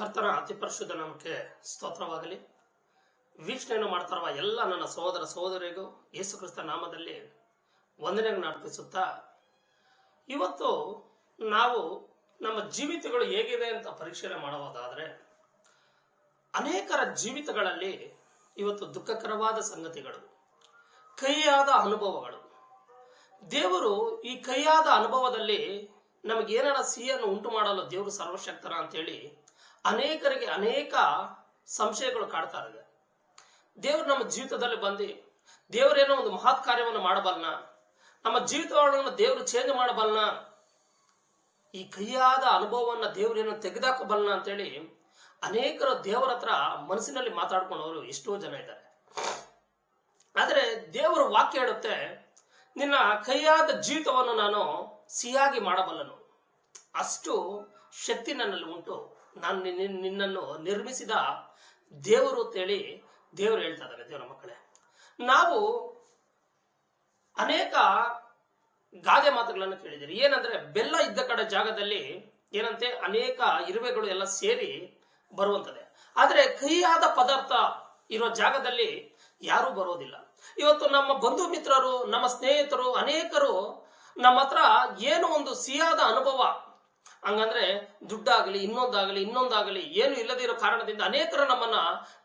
ಕರ್ತನ ಅತಿ ಪರಿಶುದ್ಧ ನಮಗೆ ಸ್ತೋತ್ರವಾಗಲಿ. ವೀಕ್ಷಣೆಯನ್ನು ಮಾಡ್ತಾರವ ಎಲ್ಲ ನನ್ನ ಸಹೋದರ ಸಹೋದರಿಗೂ ಯೇಸು ಕ್ರಿಸ್ತ ನಾಮದಲ್ಲಿ ವಂದನೆಗಳನ್ನು ಅರ್ಪಿಸುತ್ತಾ, ಇವತ್ತು ನಾವು ನಮ್ಮ ಜೀವಿತಗಳು ಹೇಗಿದೆ ಅಂತ ಪರೀಕ್ಷೆ ಮಾಡುವುದಾದರೆ, ಅನೇಕರ ಜೀವಿತಗಳಲ್ಲಿ ಇವತ್ತು ದುಃಖಕರವಾದ ಸಂಗತಿಗಳು ಕೈಯಾದ ಅನುಭವಗಳು. ದೇವರು ಈ ಕೈಯಾದ ಅನುಭವದಲ್ಲಿ ನಮಗೇನಾರ ಸಿಹಿಯನ್ನು ಉಂಟು ಮಾಡಲು ದೇವರು ಸರ್ವಶಕ್ತರ ಅಂತೇಳಿ ಅನೇಕರಿಗೆ ಅನೇಕ ಸಂಶಯಗಳು ಕಾಡ್ತಾ ಇದೆ ದೇವರು ನಮ್ಮ ಜೀವಿತದಲ್ಲಿ ಬಂದು ದೇವರೇನೋ ಒಂದು ಮಹತ್ ಕಾರ್ಯವನ್ನು ಮಾಡಬಲ್ಲನ ನಮ್ಮ ಜೀವಿತವನ್ನು ದೇವರು ಚೇಂಜ್ ಮಾಡಬಲ್ಲನ ಈ ಕೈಯಾದ ಅನುಭವವನ್ನು ದೇವರೇನೋ ತೆಗೆದಾಕಬಲ್ಲನ ಅಂತೇಳಿ ಅನೇಕರು ದೇವರ ಹತ್ರ ಮನಸ್ಸಿನಲ್ಲಿ ಮಾತಾಡ್ಕೊಂಡವರು ಎಷ್ಟೋ ಜನ ಇದ್ದಾರೆ. ಆದರೆ ದೇವರು ವಾಕ್ಯ ಹೇಳುತ್ತೆ, ನಿನ್ನ ಕೈಯಾದ ಜೀವಿತವನ್ನು ನಾನು ಸಿಹಿಯಾಗಿ ಮಾಡಬಲ್ಲನು. ಅಷ್ಟು ಶಕ್ತಿ ನನ್ನಲ್ಲಿ ಉಂಟು. ನಾನು ನಿನ್ನ- ನಿನ್ನನ್ನು ನಿರ್ಮಿಸಿದ ದೇವರು ಅಂತೇಳಿ ದೇವರು ಹೇಳ್ತಾ ಇದ್ದಾರೆ ದೇವರ ಮಕ್ಕಳೇ. ನಾವು ಅನೇಕ ಗಾದೆ ಮಾತುಗಳನ್ನು ಕೇಳಿದ್ದೀರಿ. ಏನಂದ್ರೆ ಬೆಲ್ಲ ಇದ್ದ ಕಡೆ ಜಾಗದಲ್ಲಿ ಏನಂತೆ ಅನೇಕ ಇರುವೆಗಳು ಎಲ್ಲ ಸೇರಿ ಬರುವಂತದೆ ಆದ್ರೆ ಕಹಿಯಾದ ಪದಾರ್ಥ ಇರೋ ಜಾಗದಲ್ಲಿ ಯಾರೂ ಬರೋದಿಲ್ಲ. ಇವತ್ತು ನಮ್ಮ ಬಂಧು ಮಿತ್ರರು, ನಮ್ಮ ಸ್ನೇಹಿತರು, ಅನೇಕರು ನಮ್ಮ ಹತ್ರ ಏನು ಒಂದು ಸಿಹಿಯಾದ ಅನುಭವ ಹಂಗಂದ್ರೆ ದುಡ್ಡಾಗಲಿ, ಇನ್ನೊಂದಾಗಲಿ ಇನ್ನೊಂದಾಗಲಿ ಏನು ಇಲ್ಲದಿರೋ ಕಾರಣದಿಂದ ಅನೇಕರು ನಮ್ಮನ್ನ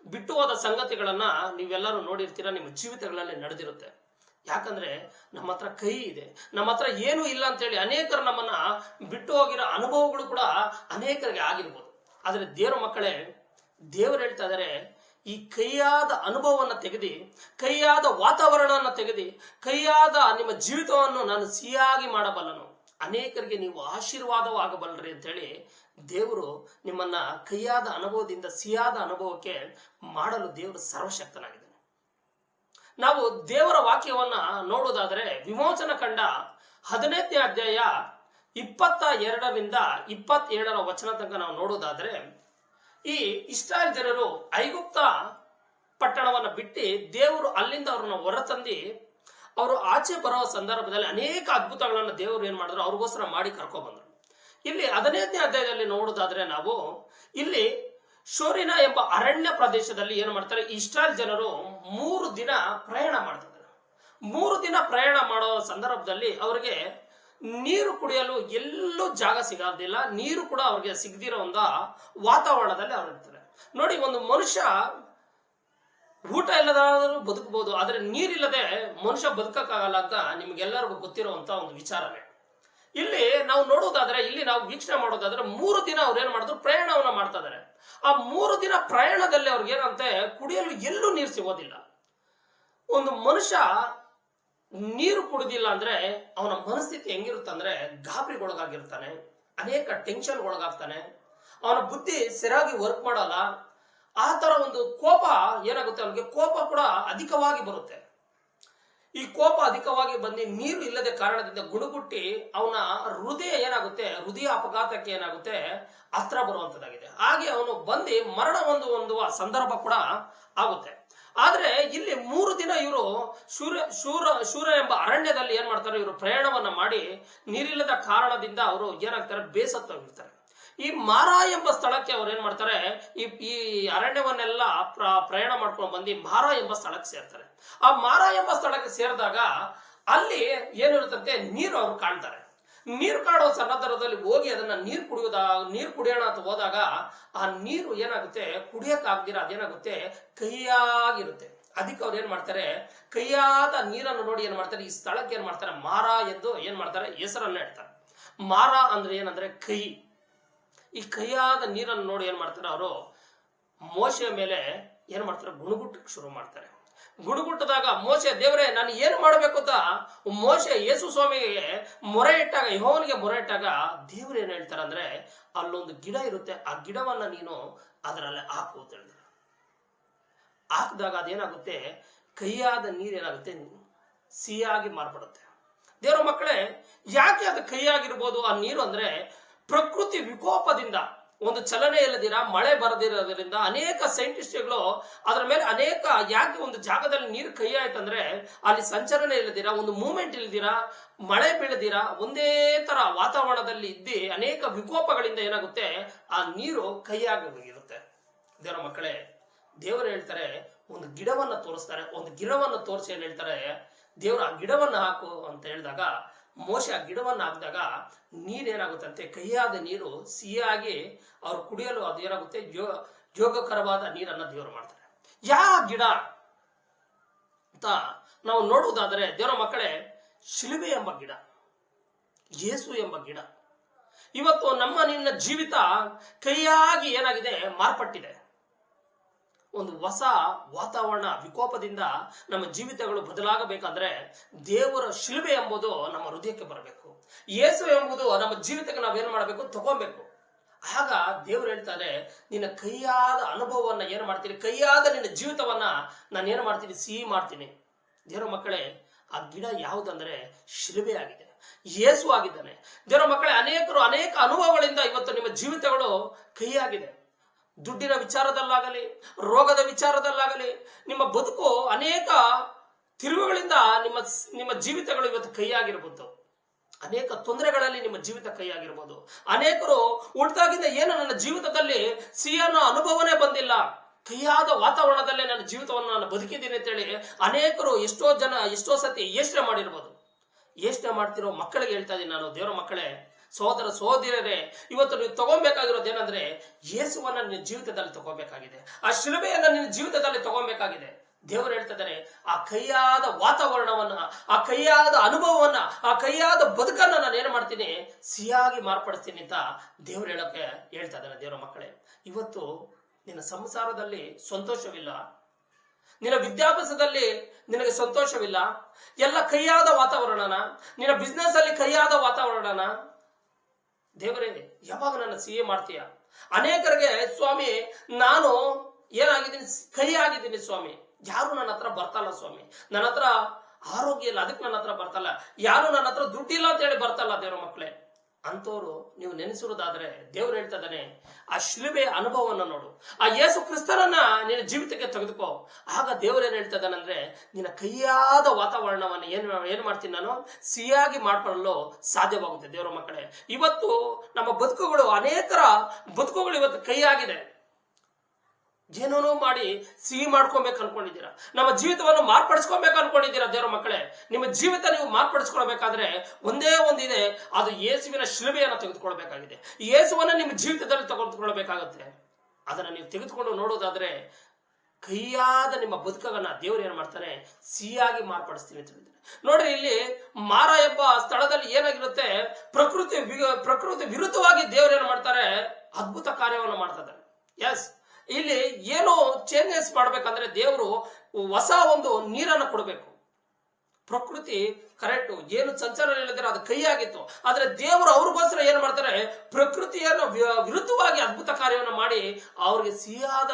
ಬಿಟ್ಟು ಹೋದ ಸಂಗತಿಗಳನ್ನ ನೀವೆಲ್ಲರೂ ನೋಡಿರ್ತೀರ, ನಿಮ್ಮ ಜೀವಿತಗಳಲ್ಲಿ ನಡೆದಿರುತ್ತೆ. ಯಾಕಂದ್ರೆ ನಮ್ಮ ಹತ್ರ ಕೈ ಇದೆ. ನಮ್ಮ ಹತ್ರ ಏನು ಇಲ್ಲ ಅಂತೇಳಿ ಅನೇಕರು ನಮ್ಮನ್ನ ಬಿಟ್ಟು ಹೋಗಿರೋ ಅನುಭವಗಳು ಕೂಡ ಅನೇಕರಿಗೆ ಆಗಿರ್ಬೋದು. ಆದ್ರೆ ದೇವರ ಮಕ್ಕಳೇ, ದೇವರು ಹೇಳ್ತಾ ಇದಾರೆ, ಈ ಕೈಯಾದ ಅನುಭವವನ್ನ ತೆಗೆದಿ, ಕೈಯಾದ ವಾತಾವರಣವನ್ನು ತೆಗೆದಿ, ಕೈಯಾದ ನಿಮ್ಮ ಜೀವಿತವನ್ನು ನಾನು ಸಿಹಿಯಾಗಿ ಮಾಡಬಲ್ಲನು. ಅನೇಕರಿಗೆ ನೀವು ಆಶೀರ್ವಾದವಾಗಬಲ್ಲರಿ ಅಂತೇಳಿ ದೇವರು ನಿಮ್ಮನ್ನ ಕೈಯಾದ ಅನುಭವದಿಂದ ಸಿಹಿಯಾದ ಅನುಭವಕ್ಕೆ ಮಾಡಲು ದೇವರು ಸರ್ವಶಕ್ತನಾಗಿದ್ದಾನೆ. ನಾವು ದೇವರ ವಾಕ್ಯವನ್ನ ನೋಡೋದಾದ್ರೆ ವಿಮೋಚನ ಕಂಡ ಹದಿನೈದನೇ ಅಧ್ಯಾಯ ಇಪ್ಪತ್ತ ಎರಡರಿಂದ ಇಪ್ಪತ್ತೇಳರ ವಚನ ತನಕ ನಾವು ನೋಡೋದಾದ್ರೆ ಈ ಇಸ್ರಾಯೇಲ್ ಜನರು ಐಗುಪ್ತ ಪಟ್ಟಣವನ್ನ ಬಿಟ್ಟು ದೇವರು ಅಲ್ಲಿಂದ ಅವ್ರನ್ನ ಹೊರತಂದಿ ಅವರು ಆಚೆ ಬರೋ ಸಂದರ್ಭದಲ್ಲಿ ಅನೇಕ ಅದ್ಭುತಗಳನ್ನ ದೇವರು ಏನ್ ಮಾಡಿದ್ರು? ಅವ್ರಿಗೋಸ್ಕರ ಮಾಡಿ ಕರ್ಕೊಬಂದ್ರು ಬಂದ್ರು. ಇಲ್ಲಿ ಹದಿನೈದನೇ ಅಧ್ಯಾಯದಲ್ಲಿ ನೋಡೋದಾದ್ರೆ ನಾವು ಇಲ್ಲಿ ಶೋರಿನ ಎಂಬ ಅರಣ್ಯ ಪ್ರದೇಶದಲ್ಲಿ ಏನು ಮಾಡ್ತಾರೆ? ಇಷ್ಟಾಲ್ ಜನರು ಮೂರು ದಿನ ಪ್ರಯಾಣ ಮಾಡ್ತಾರೆ ಮೂರು ದಿನ ಪ್ರಯಾಣ ಮಾಡೋ ಸಂದರ್ಭದಲ್ಲಿ ಅವರಿಗೆ ನೀರು ಕುಡಿಯಲು ಎಲ್ಲೂ ಜಾಗ ಸಿಗೋದಿಲ್ಲ. ನೀರು ಕೂಡ ಅವ್ರಿಗೆ ಸಿಗದಿರೋ ಒಂದು ವಾತಾವರಣದಲ್ಲಿ ಅವ್ರು ಇರ್ತಾರೆ. ನೋಡಿ, ಒಂದು ಮನುಷ್ಯ ಊಟ ಇಲ್ಲದಾದರೂ ಬದುಕಬಹುದು ಆದರೆ ನೀರಿಲ್ಲದೆ ಮನುಷ್ಯ ಬದುಕಕ್ಕಾಗಲ್ಲ ಅಂತ ನಿಮ್ಗೆಲ್ಲರಿಗೂ ಗೊತ್ತಿರುವಂತ ಒಂದು ವಿಚಾರವೇ. ಇಲ್ಲಿ ನಾವು ನೋಡೋದಾದ್ರೆ, ಇಲ್ಲಿ ನಾವು ವೀಕ್ಷಣೆ ಮಾಡೋದಾದ್ರೆ, ಮೂರು ದಿನ ಅವ್ರು ಏನ್ ಮಾಡಿದ್ರು? ಪ್ರಯಾಣವನ್ನ ಮಾಡ್ತಾ ಇದಾರೆ. ಆ ಮೂರು ದಿನ ಪ್ರಯಾಣದಲ್ಲಿ ಅವ್ರಿಗೆ ಏನಂತೆ, ಕುಡಿಯಲು ಎಲ್ಲೂ ನೀರು ಸಿಗೋದಿಲ್ಲ. ಒಂದು ಮನುಷ್ಯ ನೀರು ಕುಡಿದಿಲ್ಲ ಅಂದ್ರೆ ಅವನ ಮನಸ್ಥಿತಿ ಹೆಂಗಿರುತ್ತಂದ್ರೆ ಗಾಬರಿಗೊಳಗಾಗಿರ್ತಾನೆ, ಅನೇಕ ಟೆನ್ಷನ್ ಒಳಗಾಗ್ತಾನೆ ಅವನ ಬುದ್ಧಿ ಸರಿಯಾಗಿ ವರ್ಕ್ ಮಾಡಲ್ಲ ಆ ತರ ಒಂದು ಕೋಪ ಏನಾಗುತ್ತೆ? ಅವನಿಗೆ ಕೋಪ ಕೂಡ ಅಧಿಕವಾಗಿ ಬರುತ್ತೆ. ಈ ಕೋಪ ಅಧಿಕವಾಗಿ ಬಂದು ನೀರು ಇಲ್ಲದೆ ಕಾರಣದಿಂದ ಗುಣಗುಟ್ಟಿ ಅವನ ಹೃದಯ ಏನಾಗುತ್ತೆ? ಹೃದಯ ಅಪಘಾತಕ್ಕೆ ಏನಾಗುತ್ತೆ? ಹತ್ರ ಬರುವಂತದ್ದಾಗಿದೆ. ಹಾಗೆ ಅವನು ಬಂದು ಮರಣ ಒಂದು ಹೊಂದುವ ಸಂದರ್ಭ ಕೂಡ ಆಗುತ್ತೆ. ಆದ್ರೆ ಇಲ್ಲಿ ಮೂರು ದಿನ ಇವರು ಶೂರ ಶೂರ ಶೂರ ಎಂಬ ಅರಣ್ಯದಲ್ಲಿ ಏನ್ ಮಾಡ್ತಾರೆ? ಇವರು ಪ್ರಯಾಣವನ್ನ ಮಾಡಿ ನೀರಿಲ್ಲದ ಕಾರಣದಿಂದ ಅವರು ಏನಾಗ್ತಾರೆ? ಬೇಸತ್ತೋಗಿರ್ತಾರೆ. ಈ ಮಾರ ಎಂಬ ಸ್ಥಳಕ್ಕೆ ಅವ್ರು ಏನ್ ಮಾಡ್ತಾರೆ? ಈ ಈ ಅರಣ್ಯವನ್ನೆಲ್ಲ ಪ್ರ- ಪ್ರಯಾಣ ಮಾಡ್ಕೊಂಡು ಬಂದು ಮಾರ ಎಂಬ ಸ್ಥಳಕ್ಕೆ ಸೇರ್ತಾರೆ. ಆ ಮಾರ ಎಂಬ ಸ್ಥಳಕ್ಕೆ ಸೇರಿದಾಗ ಅಲ್ಲಿ ಏನಿರುತ್ತಂತೆ ನೀರು ಅವ್ರು ಕಾಣ್ತಾರೆ. ನೀರು ಕಾಡೋ ಸಂದರ್ಭದಲ್ಲಿ ಹೋಗಿ ಅದನ್ನ ನೀರು ಕುಡಿಯೋದ, ನೀರು ಕುಡಿಯೋಣ ಅಂತ ಹೋದಾಗ ಆ ನೀರು ಏನಾಗುತ್ತೆ? ಕುಡಿಯಕ್ಕಾಗ್ದಿರ ಅದೇನಾಗುತ್ತೆ? ಕೈಯಾಗಿರುತ್ತೆ ಅದಕ್ಕೆ ಅವ್ರು ಏನ್ ಮಾಡ್ತಾರೆ? ಕೈಯಾದ ನೀರನ್ನು ನೋಡಿ ಏನ್ ಮಾಡ್ತಾರೆ? ಈ ಸ್ಥಳಕ್ಕೆ ಏನ್ ಮಾಡ್ತಾರೆ? ಮಾರ ಎಂದು ಏನ್ ಮಾಡ್ತಾರೆ? ಹೆಸರನ್ನ ಇಡ್ತಾರೆ ಮಾರ ಅಂದ್ರೆ ಏನಂದ್ರೆ ಕೈ ಈ ಕೈಯಾದ ನೀರನ್ನು ನೋಡಿ ಏನ್ ಮಾಡ್ತಾರೆ ಅವರು? ಮೋಶೆಯ ಮೇಲೆ ಏನ್ ಮಾಡ್ತಾರೆ? ಗುಣಗುಟ್ಟಕ್ಕೆ ಶುರು ಮಾಡ್ತಾರೆ. ಗುಣಗುಟ್ಟದಾಗ ಮೋಸೆ ದೇವರೇ, ನಾನು ಏನು ಮಾಡಬೇಕು ಅಂತ? ಮೋಶೆ ಯೇಸು ಸ್ವಾಮಿಗೆ ಮೊರೆ ಇಟ್ಟಾಗ, ಯಹೋವನಿಗೆ ಮೊರೆ ಇಟ್ಟಾಗ ದೇವ್ರು ಏನ್ ಹೇಳ್ತಾರೆ ಅಂದ್ರೆ, ಅಲ್ಲೊಂದು ಗಿಡ ಇರುತ್ತೆ, ಆ ಗಿಡವನ್ನ ನೀನು ಅದರಲ್ಲಿ ಹಾಕು ಅಂತ ಹೇಳ್ತಾರೆ. ಹಾಕಿದಾಗ ಅದೇನಾಗುತ್ತೆ? ಕೈಯಾದ ನೀರು ಏನಾಗುತ್ತೆ? ಸಿಹಿಯಾಗಿ ಮಾರ್ಪಡುತ್ತೆ. ದೇವರ ಮಕ್ಕಳೇ, ಯಾಕೆ ಅದು ಕೈಯಾಗಿರ್ಬೋದು? ಆ ನೀರು ಅಂದ್ರೆ ಪ್ರಕೃತಿ ವಿಕೋಪದಿಂದ, ಒಂದು ಚಲನೆ ಇಲ್ಲದಿರ, ಮಳೆ ಬರದಿರೋದ್ರಿಂದ ಅನೇಕ ಸೈಂಟಿಸ್ಟ್ಗಳು ಅದರ ಮೇಲೆ ಅನೇಕ ಯಾಕೆ ಒಂದು ಜಾಗದಲ್ಲಿ ನೀರು ಕೈ ಆಯ್ತಂದ್ರೆ, ಅಲ್ಲಿ ಸಂಚಲನೆ ಇಲ್ಲದಿರ, ಒಂದು ಮೂಮೆಂಟ್ ಇಲ್ಲದಿರ, ಮಳೆ ಬೀಳದಿರ, ಒಂದೇ ತರ ವಾತಾವರಣದಲ್ಲಿ ಇದ್ದಿ ಅನೇಕ ವಿಕೋಪಗಳಿಂದ ಏನಾಗುತ್ತೆ, ಆ ನೀರು ಕೈಯಾಗಿ ಹೋಗಿರುತ್ತೆ. ದೇವರ ಮಕ್ಕಳೇ, ದೇವರು ಹೇಳ್ತಾರೆ, ಒಂದು ಗಿಡವನ್ನ ತೋರಿಸ್ತಾರೆ, ಒಂದು ಗಿಡವನ್ನ ತೋರಿಸಿ ಏನ್ ಹೇಳ್ತಾರೆ, ದೇವರು ಆ ಗಿಡವನ್ನ ಹಾಕು ಅಂತ ಹೇಳಿದಾಗ ಮೋಶ ಗಿಡವನ್ನು ಹಾಕಿದಾಗ ನೀರೇನಾಗುತ್ತಂತೆ? ಕಹಿಯಾದ ನೀರು ಸಿಹಿಯಾಗಿ ಅವ್ರು ಕುಡಿಯಲು ಅದು ಏನಾಗುತ್ತೆ? ಜೋ ಯೋಗಕರವಾದ ನೀರನ್ನ ದೇವರು ಮಾಡ್ತಾರೆ. ಯಾವ ಗಿಡ ಅಂತ ನಾವು ನೋಡುವುದಾದರೆ ದೇವರ ಮಕ್ಕಳೇ, ಶಿಲುಬೆ ಎಂಬ ಗಿಡ, ಯೇಸು ಎಂಬ ಗಿಡ. ಇವತ್ತು ನಮ್ಮ ನಿನ್ನ ಜೀವಿತ ಕೈಯಾಗಿ ಏನಾಗಿದೆ? ಮಾರ್ಪಟ್ಟಿದೆ. ಒಂದು ಹೊಸ ವಾತಾವರಣ, ವಿಕೋಪದಿಂದ ನಮ್ಮ ಜೀವಿತಗಳು ಬದಲಾಗಬೇಕಂದ್ರೆ ದೇವರ ಶಿಲುಬೆ ಎಂಬುದು ನಮ್ಮ ಹೃದಯಕ್ಕೆ ಬರಬೇಕು. ಯೇಸು ಎಂಬುದು ನಮ್ಮ ಜೀವಿತಕ್ಕೆ ನಾವೇನ್ ಮಾಡಬೇಕು? ತಗೋಬೇಕು ಆಗ ದೇವರು ಹೇಳ್ತಾರೆ ನಿನ್ನ ಕೈಯಾದ ಅನುಭವವನ್ನ ಏನು ಮಾಡ್ತೀನಿ? ಕೈಯಾದ ನಿನ್ನ ಜೀವಿತವನ್ನ ನಾನು ಏನ್ ಮಾಡ್ತೀನಿ? ಸಿಹಿ ಮಾಡ್ತೀನಿ. ದೇವರ ಮಕ್ಕಳೇ, ಆ ಗಿಡ ಯಾವುದಂದ್ರೆ ಶಿಲುಬೆ ಆಗಿದೆ. ಯೇಸು ಆಗಿದ್ದಾನೆ. ದೇವರ ಮಕ್ಕಳೇ, ಅನೇಕರು ಅನೇಕ ಅನುಭವಗಳಿಂದ ಇವತ್ತು ನಿಮ್ಮ ಜೀವಿತಗಳು ಕೈಯಾಗಿದೆ. ದುಡ್ಡಿನ ವಿಚಾರದಲ್ಲಾಗಲಿ, ರೋಗದ ವಿಚಾರದಲ್ಲಾಗಲಿ, ನಿಮ್ಮ ಬದುಕು ಅನೇಕ ತಿರುವುಗಳಿಂದ ನಿಮ್ಮ ನಿಮ್ಮ ಜೀವಿತಗಳು ಇವತ್ತು ಕೈಯಾಗಿರ್ಬೋದು. ಅನೇಕ ತೊಂದರೆಗಳಲ್ಲಿ ನಿಮ್ಮ ಜೀವಿತ ಕೈಯಾಗಿರ್ಬೋದು. ಅನೇಕರು ಹುಟ್ಟಿದಾಗಿಂದ ಏನು ನನ್ನ ಜೀವಿತದಲ್ಲಿ ಸಿಹಿಯನ್ನು ಅನುಭವನೇ ಬಂದಿಲ್ಲ. ಕೈಯಾದ ವಾತಾವರಣದಲ್ಲೇ ನನ್ನ ಜೀವಿತವನ್ನು ನಾನು ಬದುಕಿದ್ದೀನಿ ಅಂತೇಳಿ ಅನೇಕರು ಎಷ್ಟೋ ಜನ, ಎಷ್ಟೋ ಸತಿ ಯೋಚನೆ ಮಾಡಿರ್ಬೋದು. ಯೋಚನೆ ಮಾಡ್ತಿರೋ ಮಕ್ಕಳಿಗೆ ಹೇಳ್ತಾ ಇದ್ದೀನಿ ನಾನು, ದೇವರ ಮಕ್ಕಳೇ ಸಹೋದರ ಸೋದರರೇ ಇವತ್ತು ನೀವು ತಗೊಬೇಕಾಗಿರೋದು ಏನಂದ್ರೆ, ಯೇಸುವನ್ನ ನಿನ್ನ ಜೀವಿತದಲ್ಲಿ ತಗೋಬೇಕಾಗಿದೆ ಆ ಶಿಲುಬೆಯನ್ನ ನಿನ್ನ ಜೀವಿತದಲ್ಲಿ ತಗೋಬೇಕಾಗಿದೆ ದೇವರು ಹೇಳ್ತಿದ್ದಾರೆ ಆ ಕೈಯಾದ ವಾತಾವರಣವನ್ನ, ಆ ಕೈಯಾದ ಅನುಭವವನ್ನ, ಆ ಕೈಯಾದ ಬದುಕನ್ನ ನಾನು ಏನ್ ಮಾಡ್ತೀನಿ, ಸಿಹಿಯಾಗಿ ಮಾರ್ಪಡಿಸ್ತೀನಿ ಅಂತ ದೇವ್ರು ಹೇಳಕ್ಕೆ ಹೇಳ್ತಾ ಇದ್ದಾರೆ ದೇವರ ಮಕ್ಕಳೇ. ಇವತ್ತು ನಿನ್ನ ಸಂಸಾರದಲ್ಲಿ ಸಂತೋಷವಿಲ್ಲ. ನಿನ್ನ ವಿದ್ಯಾಭ್ಯಾಸದಲ್ಲಿ ನಿನಗೆ ಸಂತೋಷವಿಲ್ಲ. ಎಲ್ಲ ಕೈಯಾದ ವಾತಾವರಣನ, ನಿನ್ನ ಬಿಸ್ನೆಸ್ ಅಲ್ಲಿ ಕೈಯಾದ ವಾತಾವರಣನ ದೇವರೇ, ಯಾವಾಗ ನನ್ನ ಸಿಹಿ ಮಾಡ್ತೀಯ? ಅನೇಕರಿಗೆ, ಸ್ವಾಮಿ, ನಾನು ಏನಾಗಿದ್ದೀನಿ? ಕೈ ಆಗಿದ್ದೀನಿ ಸ್ವಾಮಿ. ಯಾರು ನನ್ನ ಹತ್ರ ಬರ್ತಲ್ಲ ಸ್ವಾಮಿ. ನನ್ನ ಹತ್ರ ಆರೋಗ್ಯ ಇಲ್ಲ. ಅದಕ್ಕೆ ನನ್ನ ಹತ್ರ ಬರ್ತಲ್ಲ. ಯಾರು ನನ್ನ ಹತ್ರ ದುಡ್ಡಿಲ್ಲ ಅಂತ ಹೇಳಿ ಬರ್ತಲ್ಲ ದೇವರ ಮಕ್ಕಳೇ. ಅಂತವ್ರು ನೀವು ನೆನೆಸಿರೋದಾದ್ರೆ ದೇವ್ರು ಹೇಳ್ತಾ ಇದ್ದಾನೆ, ಆ ಶಿಲುಬೆಯ ಅನುಭವವನ್ನು ನೋಡು. ಆ ಯೇಸು ಕ್ರಿಸ್ತರನ್ನ ನಿನ್ನ ಜೀವಿತಕ್ಕೆ ತೆಗೆದುಕೋ. ಆಗ ದೇವ್ರು ಏನ್ ಹೇಳ್ತಾ ಇದ್ದಾನಂದ್ರೆ ನಿನ್ನ ಕೈಯಾದ ವಾತಾವರಣವನ್ನು ಏನ್ ಏನ್ ಮಾಡ್ತೀನಿ ನಾನು? ಸಿಹಿಯಾಗಿ ಮಾಡ್ಕೊಳ್ಳಲು ಸಾಧ್ಯವಾಗುತ್ತೆ ದೇವರ ಮಕ್ಕಳೇ. ಇವತ್ತು ನಮ್ಮ ಬದುಕುಗಳು ಅನೇಕರ ಬದುಕುಗಳು ಇವತ್ತು ಕೈಯಾಗಿದೆ. ಏನೇನೋ ಮಾಡಿ ಸಿಹಿ ಮಾಡ್ಕೊಬೇಕು ಅನ್ಕೊಂಡಿದ್ದೀರಾ? ನಮ್ಮ ಜೀವಿತವನ್ನು ಮಾರ್ಪಡಿಸ್ಕೊಬೇಕು ಅನ್ಕೊಂಡಿದ್ದೀರಾ ದೇವರ ಮಕ್ಕಳೇ? ನಿಮ್ಮ ಜೀವಿತ ನೀವು ಮಾರ್ಪಡಿಸ್ಕೊಳ್ಬೇಕಾದ್ರೆ ಒಂದೇ ಒಂದಿದೆ ಅದು ಯೇಸುವಿನ ಶಿಲುಬೆಯನ್ನು ತೆಗೆದುಕೊಳ್ಬೇಕಾಗಿದೆ. ಯೇಸುವನ್ನು ನಿಮ್ಮ ಜೀವಿತದಲ್ಲಿ ತೆಗೆದುಕೊಳ್ಬೇಕಾಗುತ್ತೆ. ಅದನ್ನು ನೀವು ತೆಗೆದುಕೊಂಡು ನೋಡೋದಾದ್ರೆ ಕೈಯಾದ ನಿಮ್ಮ ಬದುಕನ್ನ ದೇವರು ಏನ್ ಮಾಡ್ತಾರೆ ಸಿಹಿಯಾಗಿ ಮಾರ್ಪಡಿಸ್ತೀನಿ ಅಂತ ಹೇಳಿದ್ರೆ ನೋಡ್ರಿ, ಇಲ್ಲಿ ಮಾರ ಎಂಬ ಸ್ಥಳದಲ್ಲಿ ಏನಾಗಿರುತ್ತೆ? ಪ್ರಕೃತಿ ಪ್ರಕೃತಿ ವಿರುದ್ಧವಾಗಿ ದೇವರು ಏನ್ ಮಾಡ್ತಾರೆ? ಅದ್ಭುತ ಕಾರ್ಯವನ್ನು ಮಾಡ್ತಾ ಇದ್ದಾರೆ. ಎಸ್ ಇಲ್ಲಿ ಏನು ಚೇಂಜಸ್ ಮಾಡ್ಬೇಕಂದ್ರೆ ದೇವರು ಹೊಸ ಒಂದು ನೀರನ್ನು ಕೊಡಬೇಕು. ಪ್ರಕೃತಿ ಕರೆಕ್ಟ್ ಏನು ಸಂಚಾರ ಇಲ್ಲದ್ರೆ ಅದು ಕೈಯಾಗಿತ್ತು. ಆದ್ರೆ ದೇವರು ಅವ್ರಿಗೋಸ್ಕರ ಏನ್ ಮಾಡ್ತಾರೆ? ಪ್ರಕೃತಿಯನ್ನು ವಿರುದ್ಧವಾಗಿ ಅದ್ಭುತ ಕಾರ್ಯವನ್ನು ಮಾಡಿ ಅವ್ರಿಗೆ ಸಿಹಿಯಾದ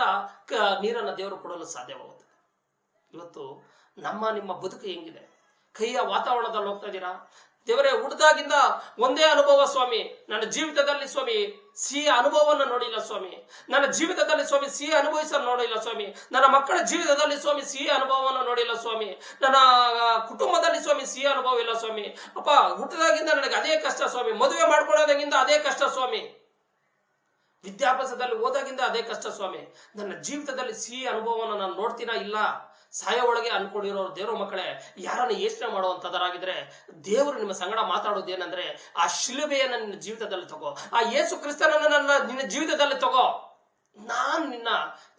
ನೀರನ್ನ ದೇವರು ಕೊಡಲು ಸಾಧ್ಯವಾಗುತ್ತೆ. ಇವತ್ತು ನಮ್ಮ ನಿಮ್ಮ ಬದುಕು ಹೆಂಗಿದೆ? ಕೈಯ ವಾತಾವರಣದಲ್ಲಿ ಹೋಗ್ತಾ ಇದ್ದೀರಾ? ದೇವರೇ ಹುಡ್ದಾಗಿಂದ ಒಂದೇ ಅನುಭವ ಸ್ವಾಮಿ. ನನ್ನ ಜೀವಿತದಲ್ಲಿ ಸ್ವಾಮಿ ಸಿಹಿ ಅನುಭವವನ್ನು ನೋಡಿಲ್ಲ ಸ್ವಾಮಿ. ನನ್ನ ಜೀವಿತದಲ್ಲಿ ಸ್ವಾಮಿ ಸಿಹಿ ಅನುಭವಿಸಲು ನೋಡಿಲ್ಲ ಸ್ವಾಮಿ. ನನ್ನ ಮಕ್ಕಳ ಜೀವಿತದಲ್ಲಿ ಸ್ವಾಮಿ ಸಿಹಿ ಅನುಭವವನ್ನು ನೋಡಿಲ್ಲ ಸ್ವಾಮಿ. ನನ್ನ ಕುಟುಂಬದಲ್ಲಿ ಸ್ವಾಮಿ ಸಿಹಿ ಅನುಭವ ಇಲ್ಲ ಸ್ವಾಮಿ. ಅಪ್ಪ, ಹುಟ್ಟದಾಗಿಂದ ನನಗೆ ಅದೇ ಕಷ್ಟ ಸ್ವಾಮಿ. ಮದುವೆ ಮಾಡ್ಕೊಳ್ಳೋದಾಗಿಂದ ಅದೇ ಕಷ್ಟ ಸ್ವಾಮಿ. ವಿದ್ಯಾಭ್ಯಾಸದಲ್ಲಿ ಹೋದಾಗಿಂದ ಅದೇ ಕಷ್ಟ ಸ್ವಾಮಿ. ನನ್ನ ಜೀವಿತದಲ್ಲಿ ಸಿಹಿ ಅನುಭವವನ್ನು ನಾನು ನೋಡ್ತೀನಾ ಇಲ್ಲ? ಸಾಯ ಒಳಗೆ ಅನ್ಕೊಂಡಿರೋ ದೇವರ ಮಕ್ಕಳೇ, ಯಾರನ್ನ ಯೋಚನೆ ಮಾಡುವಂತದರಾಗಿದ್ರೆ ದೇವರು ನಿಮ್ಮ ಸಂಗಡ ಮಾತಾಡೋದು ಏನಂದ್ರೆ ಆ ಶಿಲುಬೆಯನ್ನ ನಿನ್ನ ಜೀವಿತದಲ್ಲಿ ತಗೋ, ಆ ಯೇಸು ಕ್ರಿಸ್ತನನ್ನ ನನ್ನ ನಿನ್ನ ಜೀವಿತದಲ್ಲಿ ತಗೋ. ನಾನು ನಿನ್ನ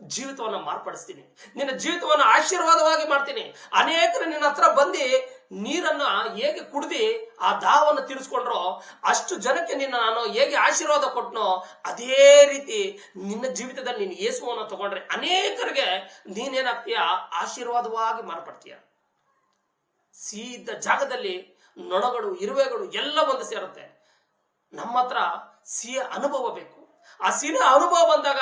ಜೀವಿತವನ್ನ ಮಾರ್ಪಡಿಸ್ತೀನಿ. ನಿನ್ನ ಜೀವಿತವನ್ನ ಆಶೀರ್ವಾದವಾಗಿ ಮಾಡ್ತೀನಿ. ಅನೇಕರು ನಿನ್ನ ಹತ್ರ ಬಂದು ನೀರನ್ನ ಹೇಗೆ ಕುಡ್ದಿ ಆ ದಾಹವನ್ನು ತೀರಿಸ್ಕೊಂಡ್ರೋ ಅಷ್ಟು ಜನಕ್ಕೆ ನಿನ್ನ ನಾನು ಹೇಗೆ ಆಶೀರ್ವಾದ ಕೊಟ್ನೋ ಅದೇ ರೀತಿ ನಿನ್ನ ಜೀವಿತದಲ್ಲಿ ನೀನು ಯೇಸುವನ್ನು ತಗೊಂಡ್ರೆ ಅನೇಕರಿಗೆ ನೀನೇನಾಗ್ತೀಯ? ಆಶೀರ್ವಾದವಾಗಿ ಮಾರ್ಪಡ್ತೀಯ. ಸೀದ ಜಾಗದಲ್ಲಿ ನೊಣಗಳು, ಇರುವೆಗಳು ಎಲ್ಲ ಬಂದು ಸೇರುತ್ತೆ. ನಮ್ಮ ಹತ್ರ ಸಿಹಿ ಅನುಭವ ಬೇಕು. ಆ ಸಿಹಿ ಅನುಭವ ಬಂದಾಗ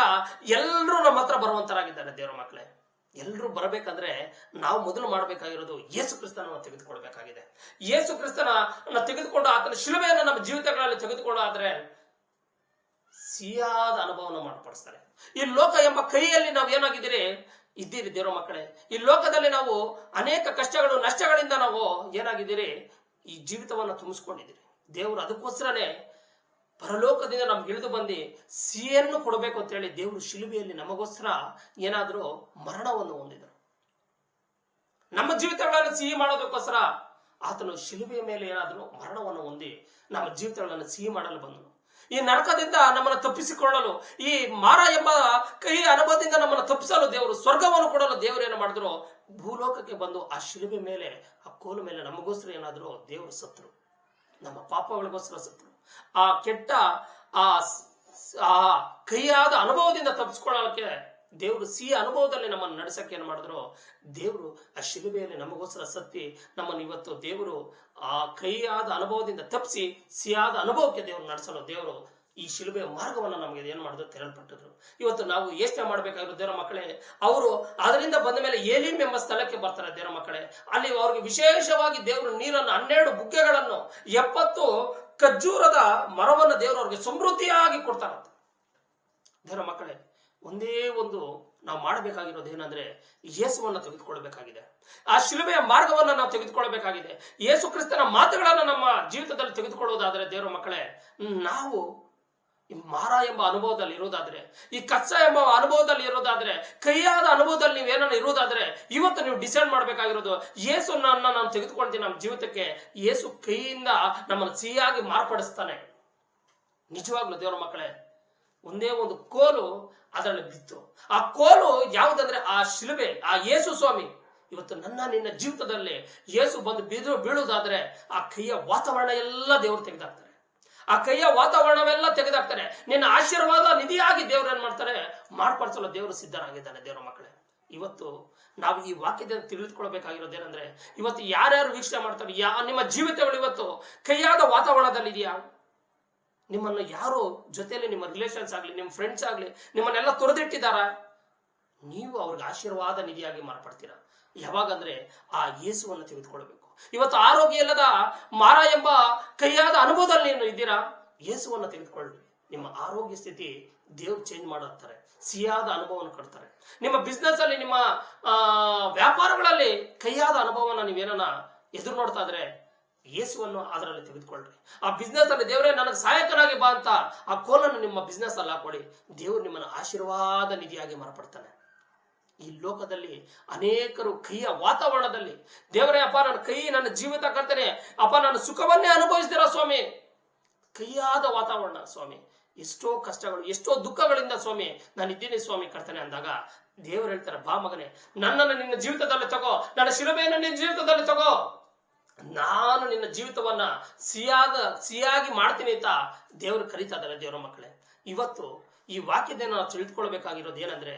ಎಲ್ಲರೂ ನಮ್ಮ ಹತ್ರ ಬರುವಂತರಾಗಿದ್ದಾರೆ ದೇವರ ಮಕ್ಕಳೇ. ಎಲ್ಲರೂ ಬರಬೇಕಂದ್ರೆ ನಾವು ಮೊದಲು ಮಾಡಬೇಕಾಗಿರೋದು ಯೇಸು ಕ್ರಿಸ್ತನನ್ನು ತೆಗೆದುಕೊಳ್ಬೇಕಾಗಿದೆ. ಯೇಸು ಕ್ರಿಸ್ತನ ತೆಗೆದುಕೊಂಡು ಆತನ ಶಿಲುಬೆಯನ್ನು ನಮ್ಮ ಜೀವಿತಗಳಲ್ಲಿ ತೆಗೆದುಕೊಂಡು ಆದ್ರೆ ಸಿಹಿಯಾದ ಅನುಭವವನ್ನು ಮಾರ್ಪಡಿಸ್ತಾರೆ. ಈ ಲೋಕ ಎಂಬ ಕೈಯಲ್ಲಿ ನಾವು ಏನಾಗಿದ್ದೀರಿ? ಇದ್ದೀರಿ ದೇವರ ಮಕ್ಕಳೇ. ಈ ಲೋಕದಲ್ಲಿ ನಾವು ಅನೇಕ ಕಷ್ಟಗಳು, ನಷ್ಟಗಳಿಂದ ನಾವು ಏನಾಗಿದ್ದೀರಿ? ಈ ಜೀವಿತವನ್ನು ತುಂಬಿಸ್ಕೊಂಡಿದ್ದೀರಿ. ದೇವರು ಅದಕ್ಕೋಸ್ಕರನೇ ಪರಲೋಕದಿಂದ ನಮ್ಗೆ ಇಳಿದು ಬಂದು ಸಿಹಿಯನ್ನು ಕೊಡಬೇಕು ಅಂತ ಹೇಳಿ ದೇವರು ಶಿಲುಬೆಯಲ್ಲಿ ನಮಗೋಸ್ಕರ ಏನಾದರೂ ಮರಣವನ್ನು ಹೊಂದಿದರು. ನಮ್ಮ ಜೀವಿತಗಳನ್ನು ಸಿಹಿ ಮಾಡೋದಕ್ಕೋಸ್ಕರ ಆತನು ಶಿಲುಬೆಯ ಮೇಲೆ ಏನಾದರೂ ಮರಣವನ್ನು ಹೊಂದಿ ನಮ್ಮ ಜೀವಿತಗಳನ್ನು ಸಿಹಿ ಮಾಡಲು ಬಂದನು. ಈ ನರಕದಿಂದ ನಮ್ಮನ್ನು ತಪ್ಪಿಸಿಕೊಳ್ಳಲು, ಈ ಮಾರ ಎಂಬ ಕೈ ಅನುಭವದಿಂದ ನಮ್ಮನ್ನು ತಪ್ಪಿಸಲು ದೇವರು ಸ್ವರ್ಗವನ್ನು ಕೊಡಲು ದೇವರು ಏನು ಮಾಡಿದ್ರು? ಭೂಲೋಕಕ್ಕೆ ಬಂದು ಆ ಶಿಲುಬೆ ಮೇಲೆ, ಆ ಕೋಲು ಮೇಲೆ ನಮಗೋಸ್ಕರ ಏನಾದರೂ ದೇವರು ಸತ್ರು ನಮ್ಮ ಪಾಪಗಳಿಗೋಸ್ಕರ ಸತ್ರು ಆ ಕೆಟ್ಟ, ಆ ಸ್- ಆ ಕೈಯಾದ ಅನುಭವದಿಂದ ತಪ್ಪಿಸ್ಕೊಳ್ಳೋಕೆ ದೇವರು ಸಿಹಿ ಅನುಭವದಲ್ಲಿ ನಮ್ಮನ್ನು ನಡೆಸಕ್ಕೆ ಏನು ಮಾಡಿದ್ರು? ದೇವರು ಆ ಶಿಲುಬೆಯಲ್ಲಿ ನಮಗೋಸ್ಕರ ಸತ್ತಿ ನಮ್ಮನ್ನು ಇವತ್ತು ದೇವರು ಆ ಕೈಯಾದ ಅನುಭವದಿಂದ ತಪ್ಪಿಸಿ ಸಿಹಿಯಾದ ಅನುಭವಕ್ಕೆ ದೇವರು ನಡೆಸಲು ದೇವರು ಈ ಶಿಲುಬೆಯ ಮಾರ್ಗವನ್ನು ನಮಗೆ ಏನು ಮಾಡಿದ್ರು ತೆರಳ್ಪಟ್ಟಿದ್ರು ಇವತ್ತು ನಾವು ಯೋಚನೆ ಮಾಡಬೇಕಾಗಿರೋ ದೇವರ ಮಕ್ಕಳೇ, ಅವರು ಅದರಿಂದ ಬಂದ ಮೇಲೆ ಏಲಿಮ್ ಎಂಬ ಸ್ಥಳಕ್ಕೆ ಬರ್ತಾರೆ ದೇವರ ಮಕ್ಕಳೇ. ಅಲ್ಲಿ ಅವ್ರಿಗೆ ವಿಶೇಷವಾಗಿ ದೇವರು ನೀರನ್ನು ಹನ್ನೆರಡು ಬುಗ್ಗೆಗಳನ್ನು ಎಪ್ಪತ್ತು ಖಜ್ಜೂರದ ಮರವನ್ನು ದೇವರವ್ರಿಗೆ ಸಮೃದ್ಧಿಯಾಗಿ ಕೊಡ್ತಾರಂತೆ. ದೇವರ ಮಕ್ಕಳೇ, ಒಂದೇ ಒಂದು ನಾವು ಮಾಡಬೇಕಾಗಿರೋದು ಏನಂದ್ರೆ ಯೇಸುವನ್ನ ತೆಗೆದುಕೊಳ್ಬೇಕಾಗಿದೆ ಆ ಶಿಲುಬೆಯ ಮಾರ್ಗವನ್ನ ನಾವು ತೆಗೆದುಕೊಳ್ಬೇಕಾಗಿದೆ ಯೇಸು ಕ್ರಿಸ್ತನ ಮಾತುಗಳನ್ನ ನಮ್ಮ ಜೀವಿತದಲ್ಲಿ ತೆಗೆದುಕೊಳ್ಳುವುದಾದರೆ ದೇವರ ಮಕ್ಕಳೇ, ನಾವು ಮಾರ ಎಂಬ ಅನುಭವದಲ್ಲಿ ಇರೋದಾದ್ರೆ, ಈ ಕಚ್ಚ ಎಂಬ ಅನುಭವದಲ್ಲಿ ಇರೋದಾದ್ರೆ ಕೈಯಾದ ಅನುಭವದಲ್ಲಿ ನೀವೇನನ್ನ ಇರೋದಾದ್ರೆ, ಇವತ್ತು ನೀವು ಡಿಸೈಡ್ ಮಾಡಬೇಕಾಗಿರೋದು ಯೇಸು ನನ್ನ ನಾನು ತೆಗೆದುಕೊಳ್ತೀನಿ ನಮ್ಮ ಜೀವಿತಕ್ಕೆ, ಏಸು ಕೈಯಿಂದ ನಮ್ಮನ್ನು ಸಿಹಿಯಾಗಿ ಮಾರ್ಪಡಿಸ್ತಾನೆ. ನಿಜವಾಗ್ಲು ದೇವರ ಮಕ್ಕಳೇ, ಒಂದೇ ಒಂದು ಕೋಲು ಅದರಲ್ಲಿ ಬಿತ್ತು. ಆ ಕೋಲು ಯಾವುದಂದ್ರೆ ಆ ಶಿಲುಬೆ, ಆ ಯೇಸು ಸ್ವಾಮಿ. ಇವತ್ತು ನನ್ನ ನಿನ್ನ ಜೀವಿತದಲ್ಲಿ ಯೇಸು ಬಂದು ಬಿದ್ದು ಬೀಳುವುದಾದ್ರೆ, ಆ ಕೈಯ ವಾತಾವರಣ ಎಲ್ಲ ದೇವರು ತೆಗೆದಾಕ್ತಾರೆ. ಆ ಕೈಯ ವಾತಾವರಣವೆಲ್ಲ ತೆಗೆದಾಕ್ತಾರೆ. ನಿನ್ನ ಆಶೀರ್ವಾದ ನಿಧಿಯಾಗಿ ದೇವ್ರು ಏನ್ ಮಾಡ್ತಾರೆ? ಮಾರ್ಪಡಿಸಲು ದೇವರು ಸಿದ್ಧರಾಗಿದ್ದಾನೆ ದೇವರ ಮಕ್ಕಳೇ. ಇವತ್ತು ನಾವು ಈ ವಾಕ್ಯದಿಂದ ತಿಳಿದುಕೊಳ್ಬೇಕಾಗಿರೋದೇನಂದ್ರೆ ಇವತ್ತು ಯಾರ್ಯಾರು ವೀಕ್ಷಣೆ ಮಾಡ್ತಾರೆ? ಯಾ, ನಿಮ್ಮ ಜೀವಿತಗಳು ಇವತ್ತು ಕೈಯಾದ ವಾತಾವರಣದಲ್ಲಿ ಇದೆಯಾ ನಿಮ್ಮನ್ನು ಯಾರು ಜೊತೆಯಲ್ಲಿ ನಿಮ್ಮ ರಿಲೇಷನ್ಸ್ ಆಗಲಿ, ನಿಮ್ಮ ಫ್ರೆಂಡ್ಸ್ ಆಗಲಿ, ನಿಮ್ಮನ್ನೆಲ್ಲ ತೊರೆದಿಟ್ಟಿದ್ದಾರ? ನೀವು ಅವ್ರಿಗೆ ಆಶೀರ್ವಾದ ನಿಧಿಯಾಗಿ ಮಾರ್ಪಡ್ತೀರಾ? ಯಾವಾಗಂದ್ರೆ ಆ ಯೇಸುವನ್ನು ತೆಗೆದುಕೊಳ್ಬೇಕು ಇವತ್ತು ಆರೋಗ್ಯ ಇಲ್ಲದ ಮಾರ ಎಂಬ ಕೈಯಾದ ಅನುಭವದಲ್ಲಿ ಏನು ಇದ್ದೀರಾ? ಯೇಸುವನ್ನು ತೆಗೆದುಕೊಳ್ಳಿ. ನಿಮ್ಮ ಆರೋಗ್ಯ ಸ್ಥಿತಿ ದೇವ್ರು ಚೇಂಜ್ ಮಾಡುತ್ತಾರೆ. ಸಿಹಿಯಾದ ಅನುಭವವನ್ನು ಕೊಡ್ತಾರೆ. ನಿಮ್ಮ ಬಿಸ್ನೆಸ್ ಅಲ್ಲಿ, ನಿಮ್ಮ ವ್ಯಾಪಾರಗಳಲ್ಲಿ ಕೈಯಾದ ಅನುಭವನ ನೀವೇನ ಎದುರು ನೋಡ್ತಾ ಇದ್ರೆ ಯೇಸುವನ್ನು ಅದರಲ್ಲಿ ತೆಗೆದುಕೊಳ್ಳ್ರಿ ಆ ಬಿಸ್ನೆಸ್ ಅಲ್ಲಿ ದೇವರೇ ನನಗೆ ಸಹಾಯಕನಾಗಿ ಬಾ ಅಂತ ಆ ಕೋಲನ್ನು ನಿಮ್ಮ ಬಿಸ್ನೆಸ್ ಅಲ್ಲಿ ಹಾಕೊಳ್ಳಿ ದೇವರು ನಿಮ್ಮನ್ನು ಆಶೀರ್ವಾದ ನಿಧಿಯಾಗಿ ಮಾರ್ಪಡ್ತಾನೆ. ಈ ಲೋಕದಲ್ಲಿ ಅನೇಕರು ಕೈಯ ವಾತಾವರಣದಲ್ಲಿ, ದೇವರೇ ಅಪ್ಪ, ನನ್ನ ಕೈ ನನ್ನ ಜೀವಿತ ಕರ್ತನೆ, ಅಪ್ಪ ನಾನು ಸುಖವನ್ನೇ ಅನುಭವಿಸ್ತೀರ ಸ್ವಾಮಿ? ಕೈಯಾದ ವಾತಾವರಣ ಸ್ವಾಮಿ. ಎಷ್ಟೋ ಕಷ್ಟಗಳು, ಎಷ್ಟೋ ದುಃಖಗಳಿಂದ ಸ್ವಾಮಿ ನಾನು ಇದ್ದೀನಿ ಸ್ವಾಮಿ ಕರ್ತನೆ ಅಂದಾಗ, ದೇವರು ಹೇಳ್ತಾರೆ, ಬಾ ಮಗನೇ, ನನ್ನನ್ನು ನಿನ್ನ ಜೀವಿತದಲ್ಲಿ ತಗೋ, ನನ್ನ ಶಿಲುಬೆಯನ್ನು ನಿನ್ನ ಜೀವಿತದಲ್ಲಿ ತಗೋ. ನಾನು ನಿನ್ನ ಜೀವಿತವನ್ನ ಸಿಯಾದ ಸಿಯಾಗಿ ಮಾಡ್ತೀನಿ ಅಂತ ದೇವರು ಕರೀತಾ ಇದ್ದಾರೆ ದೇವರ ಮಕ್ಕಳೇ. ಇವತ್ತು ಈ ವಾಕ್ಯದ ನಾವು ತಿಳಿದುಕೊಳ್ಬೇಕಾಗಿರೋದು ಏನಂದ್ರೆ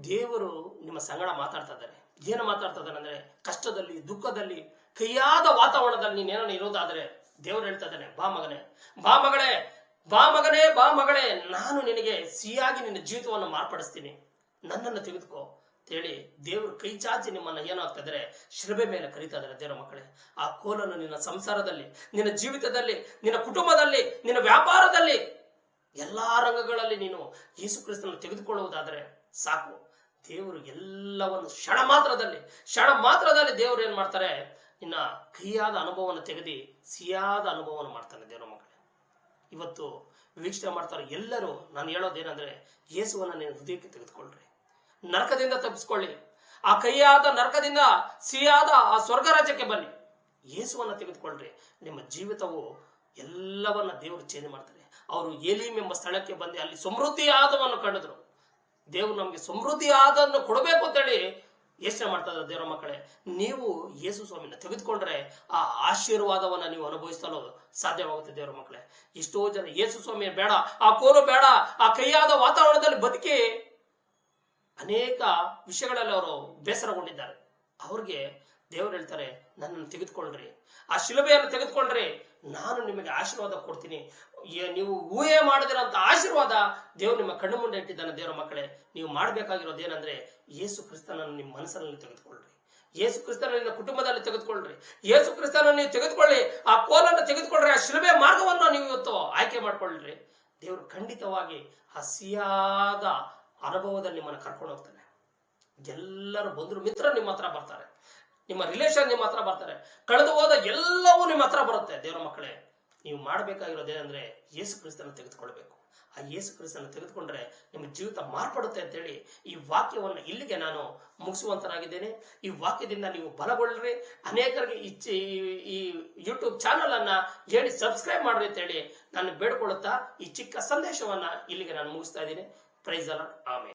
ದೇವರು ನಿಮ್ಮ ಸಂಗಡ ಮಾತಾಡ್ತಾ ಇದ್ದಾರೆ. ಏನು ಮಾತಾಡ್ತಾ ಇದ್ದಾರೆ ಅಂದ್ರೆ ಕಷ್ಟದಲ್ಲಿ, ದುಃಖದಲ್ಲಿ, ಕೈಯಾದ ವಾತಾವರಣದಲ್ಲಿ ನೀನೇನೋ ಇರೋದಾದ್ರೆ ದೇವರು ಹೇಳ್ತಾ ಇದ್ದಾನೆ, ಬಾ ಮಗನೇ, ಬಾ ಮಗಳೇ ಬಾ ಮಗನೇ, ಬಾ ಮಗಳೇ ನಾನು ನಿನಗೆ ಸಿಹಿಯಾಗಿ ನಿನ್ನ ಜೀವಿತವನ್ನು ಮಾರ್ಪಡಿಸ್ತೀನಿ. ನನ್ನನ್ನು ತೆಗೆದುಕೋ ಅಂತೇಳಿ ದೇವರು ಕೈ ಚಾಚಿ ನಿಮ್ಮನ್ನ ಏನಾಗ್ತಾ ಇದ್ದಾರೆ ಮೇಲೆ ಕರೀತಾ ಇದ್ದಾರೆ ದೇವರ ಮಕ್ಕಳೇ. ಆ ಕೋಲನ್ನು ನಿನ್ನ ಸಂಸಾರದಲ್ಲಿ, ನಿನ್ನ ಜೀವಿತದಲ್ಲಿ, ನಿನ್ನ ಕುಟುಂಬದಲ್ಲಿ, ನಿನ್ನ ವ್ಯಾಪಾರದಲ್ಲಿ, ಎಲ್ಲಾ ರಂಗಗಳಲ್ಲಿ ನೀನು ಯೇಸು ಕ್ರಿಸ್ತನ ತೆಗೆದುಕೊಳ್ಳುವುದಾದರೆ ಸಾಕು. ದೇವರು ಎಲ್ಲವನ್ನು ಕ್ಷಣ ಮಾತ್ರದಲ್ಲಿ ಕ್ಷಣ ಮಾತ್ರದಲ್ಲಿ ದೇವರು ಏನ್ ಮಾಡ್ತಾರೆ? ನಿನ್ನ ಕೈಯಾದ ಅನುಭವವನ್ನು ತೆಗೆದು ಸಿಹಿಯಾದ ಅನುಭವವನ್ನು ಮಾಡ್ತಾನೆ ದೇವರ ಮಕ್ಕಳೇ. ಇವತ್ತು ವೀಕ್ಷಣೆ ಮಾಡ್ತಾರೆ ಎಲ್ಲರೂ, ನಾನು ಹೇಳೋದೇನಂದ್ರೆ, ಯೇಸುವನ್ನ ನೀನು ಹೃದಯಕ್ಕೆ ತೆಗೆದುಕೊಳ್ಳ್ರಿ ನರಕದಿಂದ ತಪ್ಪಿಸ್ಕೊಳ್ಳಿ. ಆ ಕೈಯಾದ ನರಕದಿಂದ ಸಿಹಿಯಾದ ಆ ಸ್ವರ್ಗ ರಾಜ್ಯಕ್ಕೆ ಬನ್ನಿ. ಯೇಸುವನ್ನ ತೆಗೆದುಕೊಳ್ಳ್ರಿ ನಿಮ್ಮ ಜೀವಿತವು ಎಲ್ಲವನ್ನ ದೇವರು ಚೇಂಜ್ ಮಾಡ್ತಾರೆ ಅವರು ಏಲೀಮ್ ಎಂಬ ಸ್ಥಳಕ್ಕೆ ಬಂದು ಅಲ್ಲಿ ಸಮೃದ್ಧಿಯಾದವನ್ನು ಕಂಡಿದ್ರು. ದೇವರು ನಮಗೆ ಸಮೃದ್ಧಿ ಆದನ್ನು ಕೊಡಬೇಕು ಅಂತೇಳಿ ಯೋಚನೆ ಮಾಡ್ತಾ ಇದ್ದಾರೆ ದೇವರ ಮಕ್ಕಳೇ. ನೀವು ಯೇಸು ಸ್ವಾಮಿನ ತೆಗೆದುಕೊಂಡ್ರೆ ಆ ಆಶೀರ್ವಾದವನ್ನ ನೀವು ಅನುಭವಿಸಲು ಸಾಧ್ಯವಾಗುತ್ತೆ ದೇವರ ಮಕ್ಕಳೇ. ಎಷ್ಟೋ ಜನ ಯೇಸು ಸ್ವಾಮಿ ಬೇಡ, ಆ ಕೋಲು ಬೇಡ, ಆ ಕೈಯಾದ ವಾತಾವರಣದಲ್ಲಿ ಬದುಕಿ ಅನೇಕ ವಿಷಯಗಳಲ್ಲಿ ಅವರು ಬೇಸರಗೊಂಡಿದ್ದಾರೆ. ಅವ್ರಿಗೆ ದೇವರು ಹೇಳ್ತಾರೆ, ನನ್ನನ್ನು ತೆಗೆದುಕೊಳ್ಳ್ರಿ ಆ ಶಿಲುಬೆಯನ್ನು ತೆಗೆದುಕೊಂಡ್ರಿ ನಾನು ನಿಮಗೆ ಆಶೀರ್ವಾದ ಕೊಡ್ತೀನಿ. ನೀವು ಊಹೆ ಮಾಡದಿರಂತ ಆಶೀರ್ವಾದ ದೇವರು ನಿಮ್ಮ ಕಣ್ಣು ಮುಂದೆ ಇಟ್ಟಿದ್ದಾನೆ ದೇವರ ಮಕ್ಕಳೇ. ನೀವು ಮಾಡಬೇಕಾಗಿರೋದು ಏನಂದ್ರೆ ಯೇಸು ಕ್ರಿಸ್ತನನ್ನು ನಿಮ್ಮ ಮನಸ್ಸಿನಲ್ಲಿ ತೆಗೆದುಕೊಳ್ಳ್ರಿ. ಯೇಸು ಕ್ರಿಸ್ತನ ನಿಮ್ಮ ಕುಟುಂಬದಲ್ಲಿ ತೆಗೆದುಕೊಳ್ಳ್ರಿ. ಯೇಸು ಕ್ರಿಸ್ತನ ನೀವು ತೆಗೆದುಕೊಳ್ಳಿ. ಆ ಕೋಲನ್ನು ತೆಗೆದುಕೊಳ್ಳ್ರಿ. ಆ ಶಿಲುಬೆ ಮಾರ್ಗವನ್ನು ನೀವು ಇವತ್ತು ಆಯ್ಕೆ ಮಾಡ್ಕೊಳ್ಳ್ರಿ. ದೇವರು ಖಂಡಿತವಾಗಿ ಹಸಿಯಾದ ಅನುಭವದಲ್ಲಿ ನಿಮ್ಮನ್ನು ಕರ್ಕೊಂಡು ಹೋಗ್ತಾನೆ. ಎಲ್ಲರೂ ಬಂದ್ರು ಮಿತ್ರ ನಿಮ್ಮ ಹತ್ರ ಬರ್ತಾರೆ. ನಿಮ್ಮ ರಿಲೇಷನ್ ನಿಮ್ಮ ಹತ್ರ ಬರ್ತಾರೆ. ಕಳೆದು ಹೋದ ಎಲ್ಲವೂ ನಿಮ್ಮ ಹತ್ರ ಬರುತ್ತೆ ದೇವರ ಮಕ್ಕಳೇ. ನೀವು ಮಾಡಬೇಕಾಗಿರೋದೇನೆಂದ್ರೆ ಯೇಸು ಕ್ರಿಸ್ತನ ತೆಗೆದುಕೊಳ್ಬೇಕು. ಆ ಯೇಸು ಕ್ರಿಸ್ತನ ತೆಗೆದುಕೊಂಡ್ರೆ ನಿಮ್ಮ ಜೀವಿತ ಮಾರ್ಪಡುತ್ತೆ ಅಂತೇಳಿ ಈ ವಾಕ್ಯವನ್ನು ಇಲ್ಲಿಗೆ ನಾನು ಮುಗಿಸುವಂತನಾಗಿದ್ದೇನೆ. ಈ ವಾಕ್ಯದಿಂದ ನೀವು ಬಲಗೊಳ್ಳ್ರಿ ಅನೇಕರಿಗೆ ಈ ಈ ಯೂಟ್ಯೂಬ್ ಚಾನಲ್ ಅನ್ನ ಹೇಳಿ ಸಬ್ಸ್ಕ್ರೈಬ್ ಮಾಡ್ರಿ ಅಂತೇಳಿ ನಾನು ಬೇಡ್ಕೊಳ್ಳುತ್ತಾ ಈ ಚಿಕ್ಕ ಸಂದೇಶವನ್ನ ಇಲ್ಲಿಗೆ ನಾನು ಮುಗಿಸ್ತಾ ಇದ್ದೀನಿ. ಪ್ರೈಸ್ ಅಲ್ಲ ಆಮೇಲೆ